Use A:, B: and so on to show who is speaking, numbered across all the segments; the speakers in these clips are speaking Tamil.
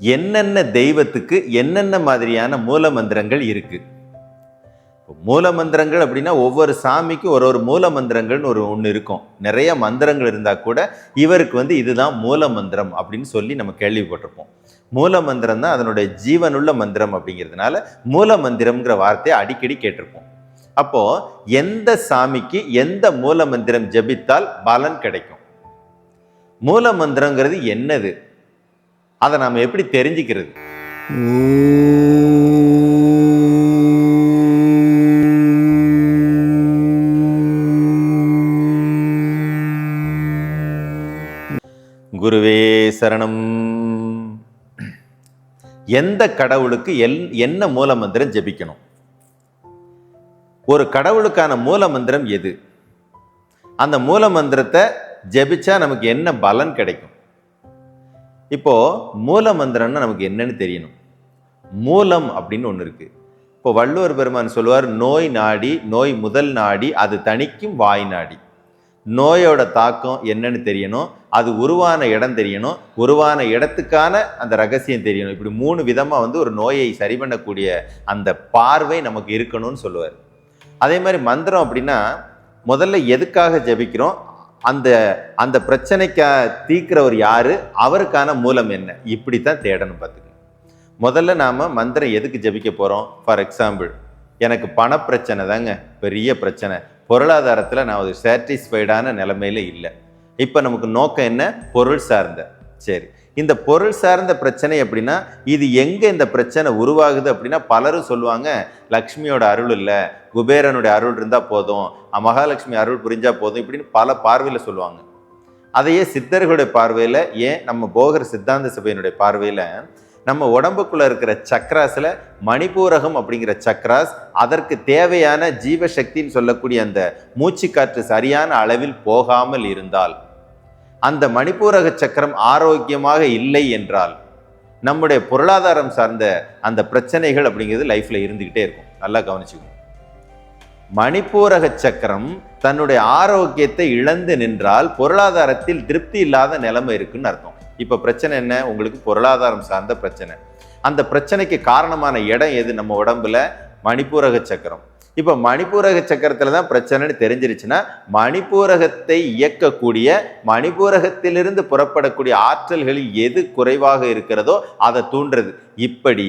A: என்னென்ன தெய்வத்துக்கு என்னென்ன மாதிரியான மூல மந்திரங்கள் இருக்குது மூல மந்திரங்கள் அப்படின்னா ஒவ்வொரு சாமிக்கும் ஒரு ஒரு மூல மந்திரங்கள்னு ஒரு ஒன்று இருக்கும். நிறைய மந்திரங்கள் இருந்தால் கூட இவருக்கு வந்து இதுதான் மூல மந்திரம் அப்படின்னு சொல்லி நம்ம கேள்விப்பட்டிருப்போம். மூல மந்திரம் தான் அதனுடைய ஜீவனுள்ள மந்திரம் அப்படிங்கிறதுனால மூல மந்திரம்ங்கிற வார்த்தையை அடிக்கடி கேட்டிருப்போம். அப்போது எந்த சாமிக்கு எந்த மூல மந்திரம் ஜபித்தால் பலன் கிடைக்கும்? மூல மந்திரங்கிறது என்னது? அதை நாம் எப்படி தெரிஞ்சுக்கிறது? குருவே சரணம். எந்த கடவுளுக்கு எல் என்ன மூல மந்திரம் ஜெபிக்கணும்? ஒரு கடவுளுக்கான மூல மந்திரம் எது? அந்த மூல மந்திரத்தை ஜபிச்சா நமக்கு என்ன பலன் கிடைக்கும்? இப்போது மூல மந்திரம்னா நமக்கு என்னன்னு தெரியணும். மூலம் அப்படின்னு ஒன்று இருக்குது இப்போ வள்ளுவர் பெருமான் சொல்லுவார் நோய் நாடி நோய் முதல் நாடி அது தணிக்கும் வாய் நாடி. நோயோட தாக்கம் என்னன்னு தெரியணும் அது உருவான இடம் தெரியணும் உருவான இடத்துக்கான அந்த ரகசியம் தெரியணும். இப்படி மூணு விதமாக வந்து ஒரு நோயை சரி பண்ணக்கூடிய அந்த பார்வை நமக்கு இருக்கணும்னு சொல்லுவார். அதே மாதிரி மந்திரம் அப்படின்னா முதல்ல எதுக்காக ஜெபிக்கிறோம்? அந்த அந்த பிரச்சனைக்கா தீக்கிறவர் யார்? அவருக்கான மூலம் என்ன? இப்படித்தான் தேடணும் பார்த்துக்கணும் முதல்ல நாம் மந்திரம் எதுக்கு ஜபிக்க போகிறோம் ஃபார் எக்ஸாம்பிள் எனக்கு பணப்பிரச்சனை தாங்க பெரிய பிரச்சனை. பொருளாதாரத்தில் நான் ஒரு சாட்டிஸ்ஃபைடான நிலைமையில் இல்லை. இப்போ நமக்கு நோக்கம் என்ன? பொருள் சார்ந்த. சரி. இந்த பொருள் சார்ந்த பிரச்சனை அப்படின்னா இது எங்கே இந்த பிரச்சனை உருவாகுது அப்படின்னா பலரும் சொல்லுவாங்க லக்ஷ்மியோட அருள் இல்லை குபேரனுடைய அருள் இருந்தால் போதும் மகாலட்சுமி அருள் புரிஞ்சால் போதும் இப்படின்னு பல பார்வையில் சொல்லுவாங்க. அதையே சித்தர்களுடைய பார்வையில் ஏன் நம்ம போகர் சித்தாந்த சபையினுடைய பார்வையில் நம்ம உடம்புக்குள்ளே இருக்கிற சக்ராஸில் மணிப்பூரகம் அப்படிங்கிற சக்ராஸ் அதற்கு தேவையான ஜீவசக்தின்னு சொல்லக்கூடிய அந்த மூச்சு காற்று சரியான அளவில் போகாமல் இருந்தால் அந்த மணிப்பூரக சக்கரம் ஆரோக்கியமாக இல்லை என்றால் நம்முடைய பொருளாதாரம் சார்ந்த அந்த பிரச்சனைகள் அப்படிங்கிறது லைஃப்பில் இருந்துக்கிட்டே இருக்கும். நல்லா கவனிச்சுக்கணும். மணிப்பூரக சக்கரம் தன்னுடைய ஆரோக்கியத்தை இழந்து நின்றால் பொருளாதாரத்தில் திருப்தி இல்லாத நிலைமை இருக்குன்னு அர்த்தம். இப்போ பிரச்சனை என்ன? உங்களுக்கு பொருளாதாரம் சார்ந்த பிரச்சனை. அந்த பிரச்சனைக்கு காரணமான இடம் எது நம்ம உடம்புல? மணிப்பூரக சக்கரம். இப்போ மணிப்பூரக சக்கரத்தில் தான் பிரச்சனைன்னு தெரிஞ்சிருச்சுன்னா மணிப்பூரகத்தை இயக்கக்கூடிய மணிப்பூரகத்திலிருந்து புறப்படக்கூடிய ஆற்றல்களில் எது குறைவாக இருக்கிறதோ அதை தூண்டுறது. இப்படி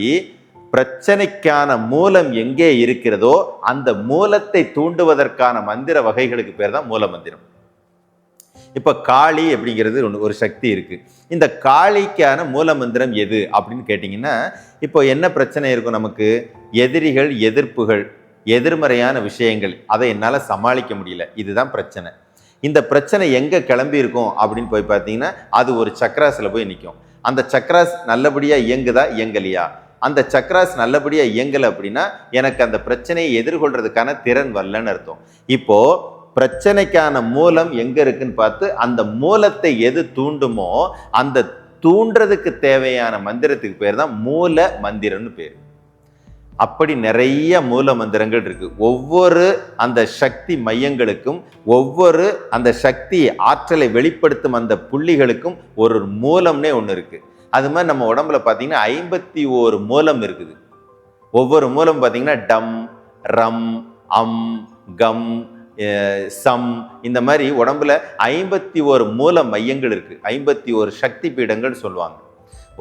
A: பிரச்சனைக்கான மூலம் எங்கே இருக்கிறதோ அந்த மூலத்தை தூண்டுவதற்கான மந்திர வகைகளுக்கு பேர் தான் மூல மந்திரம். இப்போ காளி அப்படிங்கிறது ஒன்று ஒரு சக்தி இருக்குது இந்த காளிக்கான மூல மந்திரம் எது அப்படின்னு கேட்டிங்கன்னா இப்போ என்ன பிரச்சனை இருக்கும் நமக்கு? எதிரிகள் எதிர்ப்புகள். எதிர்மறையான விஷயங்கள் அதை என்னால் சமாளிக்க முடியல. இதுதான் பிரச்சனை. இந்த பிரச்சனை எங்கே கிளம்பி இருக்கும் அப்படின்னு போய் பார்த்தீங்கன்னா அது ஒரு சக்கராஸில் போய் நிற்கும் அந்த சக்கராஸ் நல்லபடியாக இயங்குதா இயங்கலையா? அந்த சக்கராஸ் நல்லபடியாக இயங்கலை அப்படின்னா எனக்கு அந்த பிரச்சனையை எதிர்கொள்றதுக்கான திறன் வரலன்னு அர்த்தம். இப்போது பிரச்சனைக்கான மூலம் எங்கே இருக்குன்னு பார்த்து அந்த மூலத்தை எது தூண்டுமோ அந்த தூண்டுறதுக்கு தேவையான மந்திரத்துக்கு பேர் தான் மூல மந்திரம்னு பேர். அப்படி நிறைய மூல மந்திரங்கள் இருக்கு. ஒவ்வொரு அந்த சக்தி மையங்களுக்கும் ஒவ்வொரு அந்த சக்தி ஆற்றலை வெளிப்படுத்தும் அந்த புள்ளிகளுக்கும் ஒரு மூலம்னே ஒன்று இருக்கு. அது மாதிரி நம்ம உடம்புல பார்த்தீங்கன்னா ஐம்பத்தி ஓரு மூலம் இருக்குது. ஒவ்வொரு மூலம் பார்த்தீங்கன்னா டம் ரம் அம் கம் சம் இந்த மாதிரி உடம்புல ஐம்பத்தி ஓரு மூல மையங்கள் இருக்கு. ஐம்பத்தி ஒரு சக்தி பீடங்கள் சொல்லுவாங்க.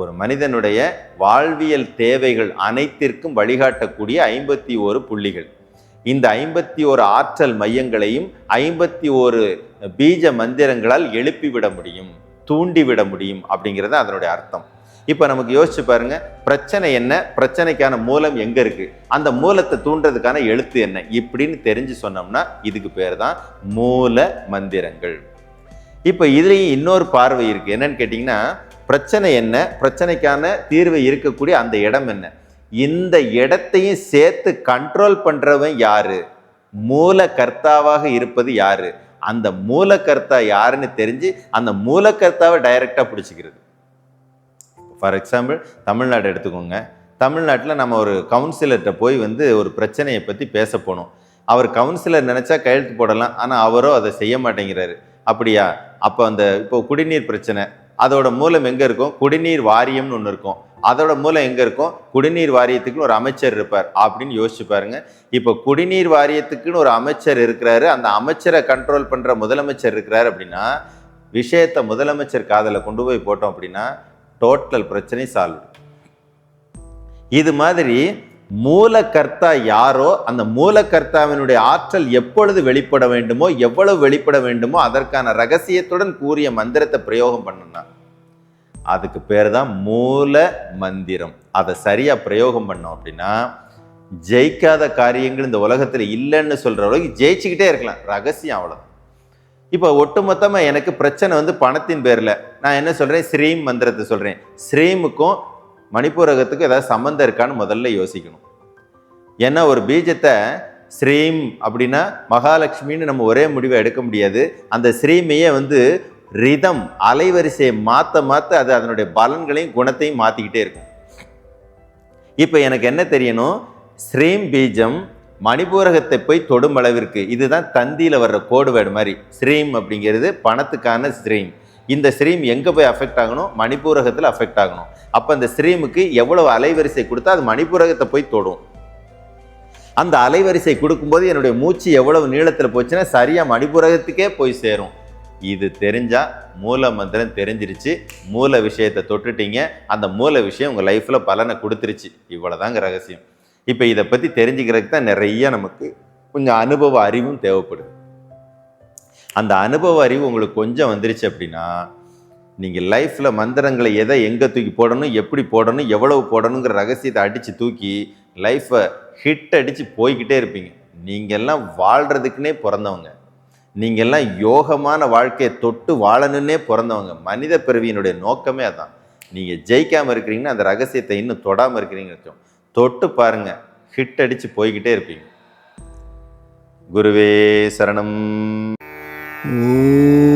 A: ஒரு மனிதனுடைய வாழ்வியல் தேவைகள் அனைத்திற்கும் வழிகாட்டக்கூடிய ஐம்பத்தி ஓரு புள்ளிகள். இந்த ஐம்பத்தி ஓரு ஆற்றல் மையங்களையும் ஐம்பத்தி ஓரு பீஜ மந்திரங்களால் எழுப்பிவிட முடியும் தூண்டிவிட முடியும் அப்படிங்கிறது அதனுடைய அர்த்தம். இப்போ நமக்கு யோசிச்சு பாருங்க பிரச்சனை என்ன? பிரச்சனைக்கான மூலம் எங்க இருக்கு? அந்த மூலத்தை தூண்டுறதுக்கான எழுத்து என்ன? இப்படின்னு தெரிஞ்சு சொன்னோம்னா இதுக்கு பேர் தான் மூல மந்திரங்கள். இப்போ இதுலேயும் இன்னொரு பார்வை இருக்கு. என்னன்னு கேட்டிங்கன்னா பிரச்சனை என்ன? பிரச்சனைக்கான தீர்வு இருக்கக்கூடிய அந்த இடம் என்ன? இந்த இடத்தையும் சேர்த்து கண்ட்ரோல் பண்ணுறவன் யாரு? மூல கர்த்தாவாக இருப்பது யாரு? அந்த மூலக்கர்த்தா யாருன்னு தெரிஞ்சு அந்த மூலக்கர்த்தாவை டைரக்டா பிடிச்சிக்கிறது. ஃபார் எக்ஸாம்பிள் தமிழ்நாடு எடுத்துக்கோங்க. தமிழ்நாட்டில் நம்ம ஒரு கவுன்சிலர்கிட்ட போய் வந்து ஒரு பிரச்சனையை பற்றி பேச போனோம். அவர் கவுன்சிலர் நினச்சா கையெழுத்து போடலாம் ஆனால் அவரோ அதை செய்ய மாட்டேங்கிறாரு. அப்படியா? அப்போ அந்த இப்போ குடிநீர் பிரச்சனை. அதோட மூலம் எங்கே இருக்கும்? குடிநீர் வாரியம்னு ஒன்று இருக்கும். அதோட மூலம் எங்கே இருக்கும்? குடிநீர் வாரியத்துக்குன்னு ஒரு அமைச்சர் இருப்பார் அப்படின்னு யோசிச்சு பாருங்க. இப்போ குடிநீர் வாரியத்துக்குன்னு ஒரு அமைச்சர் இருக்கிறாரு. அந்த அமைச்சரை கண்ட்ரோல் பண்ணுற முதலமைச்சர் இருக்கிறாரு அப்படின்னா விஷயத்தை முதலமைச்சர் காதில் கொண்டு போய் போட்டோம் அப்படின்னா டோட்டல் பிரச்சனை சால்வ் இது மாதிரி மூலகர்த்தா யாரோ அந்த மூலகர்த்தாவினுடைய ஆற்றல் எப்பொழுது வெளிப்பட வேண்டுமோ எவ்வளவு வெளிப்பட வேண்டுமோ அதற்கான ரகசியத்துடன் கூறிய மந்திரத்தை பிரயோகம் பண்ணணும் அதுக்கு பேர் தான் மூல மந்திரம். அதை சரியாக பிரயோகம் பண்ணோம் அப்படின்னா ஜெயிக்காத காரியங்கள் இந்த உலகத்தில் இல்லைன்னு சொல்கிற அளவுக்கு ஜெயிச்சுக்கிட்டே இருக்கலாம். ரகசியம் அவ்வளோ இப்போ ஒட்டுமொத்தமாக எனக்கு பிரச்சனை வந்து பணத்தின் பேரில். நான் என்ன சொல்கிறேன் ஸ்ரீம் மந்திரத்தை சொல்கிறேன் ஸ்ரீமுக்கும் மணிப்பூரகத்துக்கு ஏதாவது சம்மந்தம் இருக்கான்னு முதல்ல யோசிக்கணும். ஏன்னா ஒரு பீஜத்தை ஸ்ரீம் அப்படின்னா மகாலட்சுமின்னு நம்ம ஒரே முடிவை எடுக்க முடியாது. அந்த ஸ்ரீமையே வந்து ரிதம் அலைவரிசையை மாற்ற மாற்ற அது அதனுடைய பலன்களையும் குணத்தையும் மாற்றிக்கிட்டே இருக்கும். இப்போ எனக்கு என்ன தெரியணும்? ஸ்ரீம் பீஜம் மணிபூரகத்தை போய் தொடும் அளவிற்கு. இதுதான் தந்தியில் வர்ற கோடு வேடு மாதிரி. ஸ்ரீம் அப்படிங்கிறது பணத்துக்கான ஸ்ரீம். இந்த ஸ்ரீம் எங்கே போய் அஃபெக்ட் ஆகணும்? மணிப்பூரகத்தில் அஃபெக்ட் ஆகணும். அப்போ அந்த ஸ்ட்ரீமுக்கு எவ்வளவு அலைவரிசை கொடுத்தா அது மணிப்பூரகத்தை போய் தொடும். அந்த அலைவரிசை கொடுக்கும்போது என்னுடைய மூச்சு எவ்வளவு நீளத்தில் போச்சுன்னா சரியாக மணிப்புரகத்துக்கே போய் சேரும். இது தெரிஞ்சால் மூல மந்திரம் தெரிஞ்சிருச்சு. மூல விஷயத்தை தொட்டுட்டீங்க. அந்த மூல விஷயம் உங்கள் லைஃப்பில் பலனை கொடுத்துருச்சு. இவ்வளோதாங்க ரகசியம். இப்போ இதை பற்றி தெரிஞ்சுக்கிறதுக்கு தான் நிறைய நமக்கு கொஞ்சம் அனுபவ அறிவும் தேவைப்படுது. அந்த அனுபவ அறிவு உங்களுக்கு கொஞ்சம் வந்துருச்சு அப்படின்னா நீங்கள் லைஃப்பில் மந்திரங்களை எதை எங்கே தூக்கி போடணும் எப்படி போடணும் எவ்வளவு போடணுங்கிற ரகசியத்தை அடித்து தூக்கி லைஃப்பை ஹிட் அடித்து போய்கிட்டே இருப்பீங்க. நீங்கள்லாம் வாழ்கிறதுக்குனே பிறந்தவங்க. நீங்கள்லாம் யோகமான வாழ்க்கையை தொட்டு வாழணுன்னே பிறந்தவங்க. மனித பிறவியினுடைய நோக்கமே அதான். நீங்கள் ஜெயிக்காமல் இருக்கிறீங்கன்னா அந்த ரகசியத்தை இன்னும் தொடாமல் இருக்கிறீங்கன்னு வச்சோம் தொட்டு பாருங்க ஹிட் அடித்து போய்கிட்டே இருப்பீங்க. குருவே சரணம்.
B: Ooh.